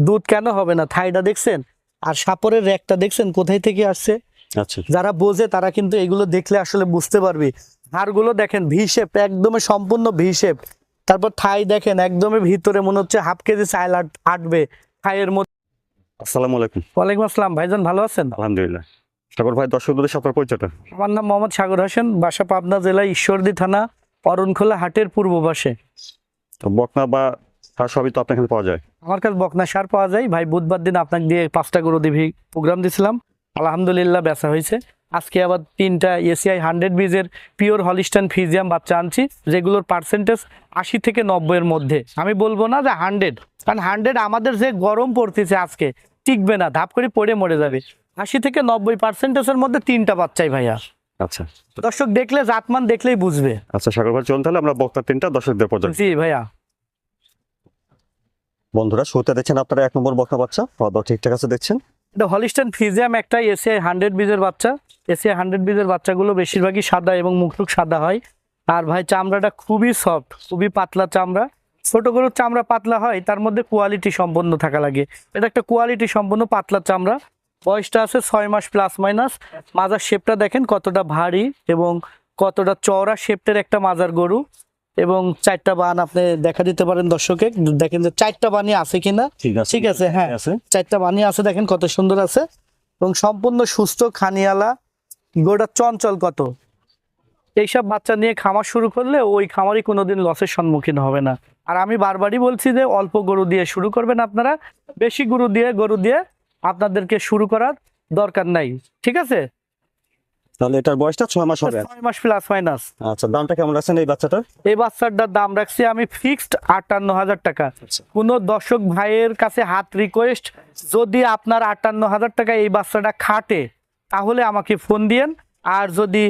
দুধ কেন হবে না? থাইটা দেখছেন? আর সাপরের র্যাকটা দেখছেন? কোথায় থেকে আসছে? আচ্ছা। যারা বোঝে তারা কিন্তু এগুলো দেখলে আসলে বুঝতে পারবে। হাড়গুলো দেখেন ভি শেপ একদমই সম্পূর্ণ ভি শেপ তারপর থাই দেখেন একদমই ভিতরে মনে হচ্ছে হাফ কেজি চাইল আট- আটবে। থাইয়ের মধ্যে আসসালামু আলাইকুম। ওয়ালাইকুম আসসালাম। ভাইজান ভালো আছেন? আলহামদুলিল্লাহ। সাগর ভাই দর্শকদের সাথে পরিচয়টা। আমার নাম মোহাম্মদ সাগর হোসেন বাসা পাবনা জেলা ঈশ্বরদী থানা অরণখোলা হাটের পূর্ব পাশে। তো বকনা বা সার সবই তো আপনার এখানে পাওয়া যায়। আমার কাছে বকনা সার পাওয়া যায়। ভাই বুধবার দিন আপনাকে দিয়ে পাঁচটা গরু দিবি প্রোগ্রাম দিছিলাম। আলহামদুলিল্লাহ বেচা হয়েছে। আজকে আবার তিনটা এসিআই হান্ড্রেড বিজের পিওর হলিস্টান ফিজিয়াম বাচ্চা আনছি যেগুলোর পার্সেন্টেজ আশি থেকে নব্বইয়ের মধ্যে। আমি বলব না যে হান্ড্রেড কারণ হান্ড্রেড আমাদের যে গরম পড়তেছে আজকে টিকবে না ধাপ করে পড়ে মরে যাবে। আশি থেকে নব্বই পার্সেন্টেজের মধ্যে তিনটা বাচ্চাই ভাইয়া। আচ্ছা। দর্শক দেখলে জাতমান দেখলেই বুঝবে। আচ্ছা সাগর ভাই চলুন তাহলে আমরা বক্তার তিনটা দর্শকদের পর্যন্ত। জি ভাইয়া। বন্ধুরা, শুরুতে দেখছেন আপনারা এক নম্বর বকনা বাচ্চা। খাওয়া ঠিকঠাক আছে দেখছেন? এটা হলিস্টান ফিজিয়াম একটা এসিআই হান্ড্রেড বিজের বাচ্চা। এসিআই হান্ড্রেড বিজের বাচ্চাগুলো বেশিরভাগই সাদা এবং মুখটুক সাদা হয়। আর ভাই, চামড়াটা খুবই সফট খুবই পাতলা চামড়া। ছোট গরুর চামড়া পাতলা হয়, তার মধ্যে কোয়ালিটি সম্পন্ন থাকা লাগে। এটা একটা কোয়ালিটি সম্পন্ন পাতলা চামড়া। বয়সটা আছে ছয় মাস প্লাস মাইনাস মাজার শেপটা দেখেন কতটা ভারী এবং কতটা চওড়া শেপটের একটা মাজার গরু। এবং চারটা বান আপনি দেখা দিতে পারেন দর্শকে। দেখেন যে চারটা বানই আছে কিনা। ঠিক আছে ঠিক আছে হ্যাঁ। আছে। চারটা বানিয়ে আছে দেখেন কত সুন্দর আছে। এবং সম্পূর্ণ সুস্থ খানিয়ালা গোটা চঞ্চল কত। এইসব বাচ্চা নিয়ে খামার শুরু করলে ওই খামারই কোনোদিন লসের সম্মুখীন হবে না। আর আমি বারবারই বলছি যে অল্প গরু দিয়ে শুরু করবেন আপনারা। বেশি গরু দিয়ে গরু দিয়ে আপনাদেরকে শুরু করার দরকার নাই। ঠিক আছে? তাহলে এটার বয়সটা ছয় মাস হবে। ছয় মাস প্লাস মাইনাস আচ্ছা দামটা কেমন রাখছেন এই বাচ্চাটার? এই বাচ্চাটার দাম রাখছি আমি ফিক্সড আটান্ন হাজার টাকা। আচ্ছা। কোনো দর্শক ভাইয়ের কাছে হাত রিকোয়েস্ট যদি আপনার আটান্ন হাজার টাকা এই বাচ্চাটা খাটে তাহলে আমাকে ফোন দিয়েন। আর যদি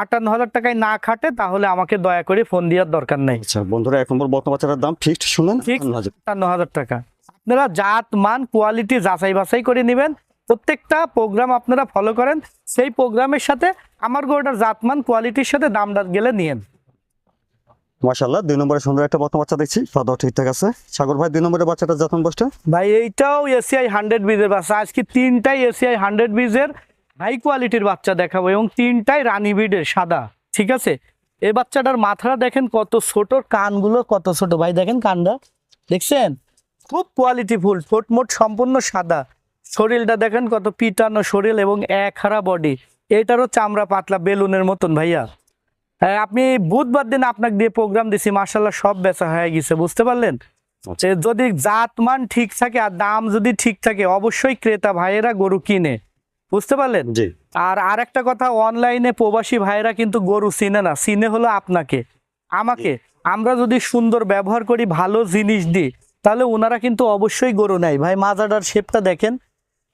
আটান্ন হাজার টাকায় না খাটে তাহলে আমাকে দয়া করে ফোন দেওয়ার দরকার নেই। আচ্ছা বন্ধুরা এক নম্বর বকনা বাচ্চাটার দাম ফিক্সড শুনেন। Fixed? 58,000 আটান্ন হাজার টাকা। আপনারা জাত মান কোয়ালিটি যাচাই বাছাই করে নেবেন। প্রত্যেকটা প্রোগ্রাম আপনারা ফলো করেন। সেই প্রোগ্রামের সাথে আমার গরুটার জাত মান কোয়ালিটির সাথে দামটা গেলে নিয়েন। দুই নম্বরে সুন্দর একটা বাচ্চা দেখছি খাওয়া দাওয়া ঠিকঠাক আছে। সাগর ভাই দুই নম্বরের বাচ্চাটা বসটা ভাই এইটাও এসিআই হান্ড্রেড বিজের বাচ্চা। আজকে তিনটাই এসিআই হান্ড্রেড বিজের হাই কোয়ালিটির বাচ্চা দেখাবো এবং তিনটাই রানী বিডের সাদা ঠিক আছে? এই বাচ্চাটার মাথাটা দেখেন কত ছোট কানগুলো কত ছোট। ভাই দেখেন কানটা দেখছেন? খুব কোয়ালিটি ফুল ঠোঁটমোট সম্পূর্ণ সাদা। শরীরটা দেখেন কত পিটানো শরীর এবং এক হারা বডি এটারও চামড়া পাতলা বেলুনের মতন ভাইয়া। হ্যাঁ, আপনি বুধবার দিন আপনাকে দিয়ে প্রোগ্রাম দিছি মার্শাল্লাহ সব বেচা হয়ে গেছে বুঝতে পারলেন? যে যদি জাত মান ঠিক থাকে আর দাম যদি ঠিক থাকে অবশ্যই ক্রেতা ভাইয়েরা গরু কিনে বুঝতে পারলেন? জি। আর আরেকটা কথা অনলাইনে প্রবাসী ভাইয়েরা কিন্তু গরু চিনে না চিনে হলো আপনাকে আমাকে। আমরা যদি সুন্দর ব্যবহার করি ভালো জিনিস দিই তাহলে ওনারা কিন্তু অবশ্যই গরু নেয়। ভাই মাজাটার শেপটা দেখেন।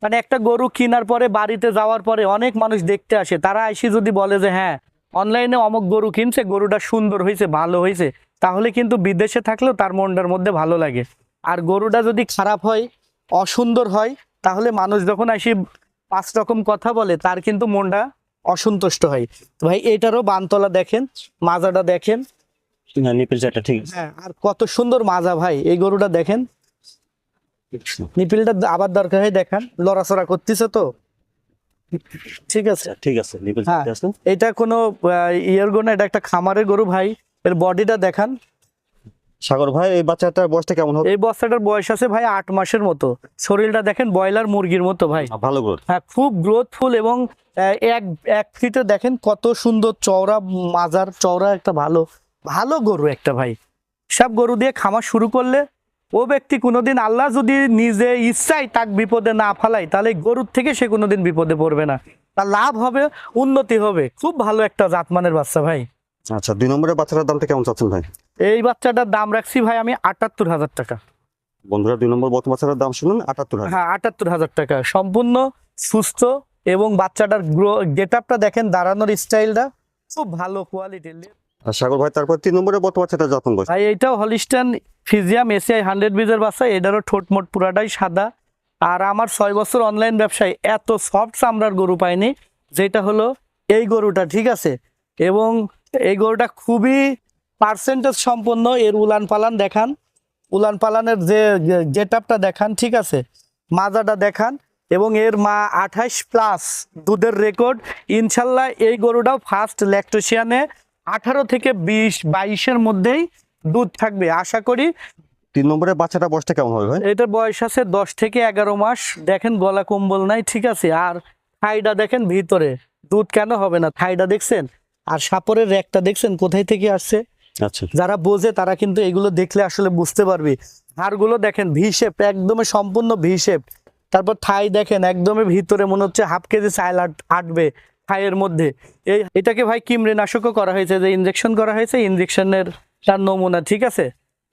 মানে একটা গরু কেনার পরে বাড়িতে যাওয়ার পরে অনেক মানুষ দেখতে আসে। তারা এসে যদি বলে যে হ্যাঁ অনলাইনে অমুক গরু কিনছে গরুটা সুন্দর হয়েছে ভালো হয়েছে তাহলে কিন্তু বিদেশে থাকলেও তার মনটার মধ্যে ভালো লাগে। আর গরুটা যদি খারাপ হয় অসুন্দর হয় তাহলে মানুষ যখন আসি পাঁচ রকম কথা বলে তার কিন্তু মনটা অসন্তুষ্ট হয়। তো ভাই এটারও বানতলা দেখেন মাজাটা দেখেন। নিপিল চারটা ঠিক আছে। হ্যাঁ আর কত সুন্দর মাজা ভাই এই গরুটা দেখেন। নিপিলটা আবার দরকার হয় দেখান। লড়াচড়া করতেছে তো। ঠিক আছে? আচ্ছা, ঠিক আছে নিপিল হ্যাঁ। এটা কোনো ইয়ের গরু না এটা একটা খামারের গরু ভাই। এর বডিটা দেখান। সাগর ভাই এই বাচ্চাটার বয়সটা কেমন হবে? এই বয়স আছে ভাই আট মাসের মতো। শরীরটা দেখেন ব্রয়লার মুরগির মতো ভাই। ভালো গ্রোথ হ্যাঁ খুব গ্রোথফুল এবং এক এক ফিটে দেখেন কত সুন্দর চওড়া মাজার চওড়া একটা ভালো ভালো গরু একটা ভাই। সব গরু দিয়ে খামার শুরু করলে ও ব্যক্তি কোনোদিন আল্লাহ যদি নিজে ইচ্ছাই তাক বিপদে না ফালাই তাহলে গরুর থেকে সে কোনোদিন বিপদে পড়বে না। তার লাভ হবে উন্নতি হবে। খুব ভালো একটা জাতমানের বাচ্চা ভাই। আচ্ছা দুই নম্বরের বাচ্চাটার দামটা কেমন চাচ্ছেন ভাই? এই বাচ্চাটার দাম রাখছি ভাই আমি আটাত্তর হাজার টাকা। বন্ধুরা দুই নম্বর বর্তমান বাচ্চাটার দাম শুনুন আটাত্তর হাজার। হ্যাঁ আটাত্তর হাজার টাকা। সম্পূর্ণ সুস্থ এবং বাচ্চাটার গ্রো গেট আপটা দেখেন দাঁড়ানোর স্টাইলটা খুব ভালো কোয়ালিটির সাগর ভাই, তারপর তিন নম্বরের বর্তমান যত্ন বয়স ভাই, এইটাও ফিজিয়াম এসিআই হান্ড্রেড বিজের বাচ্চা এটারও ঠোঁটমোট পুরাটাই সাদা। আর আমার ছয় বছর অনলাইন ব্যবসায়, এত সফট চামড়ার গরু পাইনি, যেটা হলো এই গরুটা, ঠিক আছে? এবং এই গরুটা খুবই পার্সেন্টেজ সম্পন্ন, এর উলান পালান দেখান। উলান পালানের যে গেট দেখান, ঠিক আছে? মাজাটা দেখান, এবং এর মা আঠাইশ প্লাস দুধের রেকর্ড ইনশাল্লাহ এই গরুটাও ফার্স্ট ল্যাকটোসিয়ানে আঠারো থেকে বিশ বাইশের মধ্যেই দুধ থাকবে। আশা করি তিন নম্বরের বাচ্চাটা বয়সটা কেমন হবে ভাই? এটার বয়স আছে দশ থেকে এগারো মাস। দেখেন গলা কম্বল নাই ঠিক আছে? আর থাইটা দেখেন ভিতরে। দুধ কেন হবে না? থাইটা দেখছেন? আর সাপরের র্যাকটা দেখছেন? কোথায় থেকে আসছে? আচ্ছা। যারা বোঝে তারা কিন্তু এগুলো দেখলে আসলে বুঝতে পারবে। হাড়গুলো দেখেন ভি শেপ একদমই সম্পূর্ণ ভি শেপ তারপর থাই দেখেন একদমই ভিতরে মনে হচ্ছে হাফ কেজি চাইল আট- আটবে। থাইয়ের মধ্যে। এই, এটাকে ভাই কিমরেনাশকও করা হয়েছে, যে ইনজেকশন করা হয়েছে ইনজেকশনের তার নমুনা, ঠিক আছে?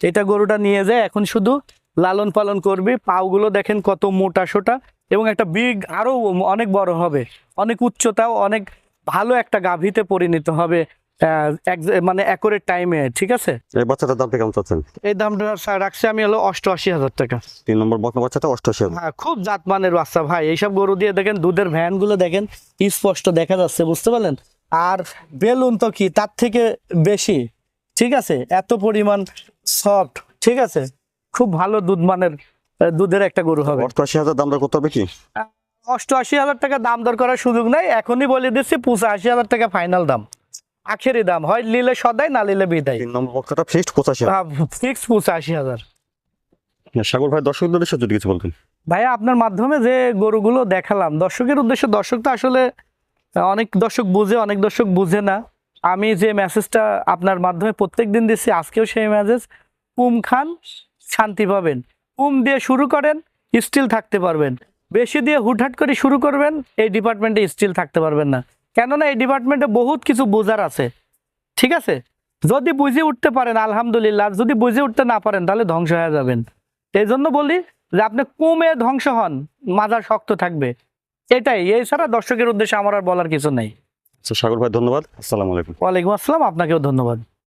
এটা গরুটা নিয়ে যায়, এখন শুধু লালন পালন করবি। পাওগুলো দেখেন কত মোটা সোটা, এবং একটা বিগ আরও অনেক বড় হবে। অনেক উচ্চতাও, অনেক ভালো একটা গাভীতে পরিণত হবে। মানে অ্যাকোরেট টাইমে ঠিক আছে? এই বাচ্চাটার দামটা কেমন চাচ্ছেন? এই দামটা রাখছি আমি হলো অষ্টআশি হাজার টাকা। তিন নম্বর বকনা বাচ্চাটা অষ্টআশি হাজার। হ্যাঁ খুব জাতমানের বাচ্চা ভাই। এইসব গরু দিয়ে দেখেন দুধের ভ্যানগুলো দেখেন স্পষ্ট দেখা যাচ্ছে বুঝতে পারলেন? আর বেলুন তো কি তার থেকে বেশি ঠিক আছে? এত পরিমাণ সফট ঠিক আছে? খুব ভালো দুধ মানের দুধের একটা গরু হবে। অষ্টআশি হাজার দামটা করতে হবে কি? অষ্টআশি হাজার টাকা দাম দর করার সুযোগ নাই এখনই বলে দিচ্ছি পঁচাশি হাজার টাকা ফাইনাল দাম। আখেরি দাম। হয় নিলে সদাই না নিলে বিদায়। তিন নম্বর বক্সটা ফিক্সড পঁচাশি হাজার। ফিক্স পঁচাশি হাজার। সাগর ভাই দর্শকদের উদ্দেশ্যে যদি কিছু বলতেন। ভাইয়া আপনার মাধ্যমে যে গরুগুলো দেখালাম দর্শকের উদ্দেশ্যে দর্শক তো আসলে অনেক দর্শক বুঝে অনেক দর্শক বুঝে না। আমি যে মেসেজটা আপনার মাধ্যমে প্রত্যেক দিন দিচ্ছি আজকেও সেই মেসেজ কুম খান শান্তি পাবেন। কুম দিয়ে শুরু করেন স্টিল থাকতে পারবেন। বেশি দিয়ে হুটহাট করে শুরু করবেন এই ডিপার্টমেন্টে স্টিল থাকতে পারবেন না। কেননা এই ডিপার্টমেন্টে বহুত কিছু বোঝার আছে। ঠিক আছে? যদি বুঝে উঠতে পারেন আলহামদুলিল্লাহ যদি বুঝে উঠতে না পারেন তাহলে ধ্বংস হয়ে যাবেন। এই জন্য বলি যে আপনি কমে ধ্বংস হন মাজার শক্ত থাকবে। এটাই এছাড়া দর্শকের উদ্দেশ্যে আমার আর বলার কিছু নেই। আচ্ছা সাগর ভাই ধন্যবাদ। আসসালামু আলাইকুম। ওয়ালাইকুম আসসালাম আপনাকেও ধন্যবাদ।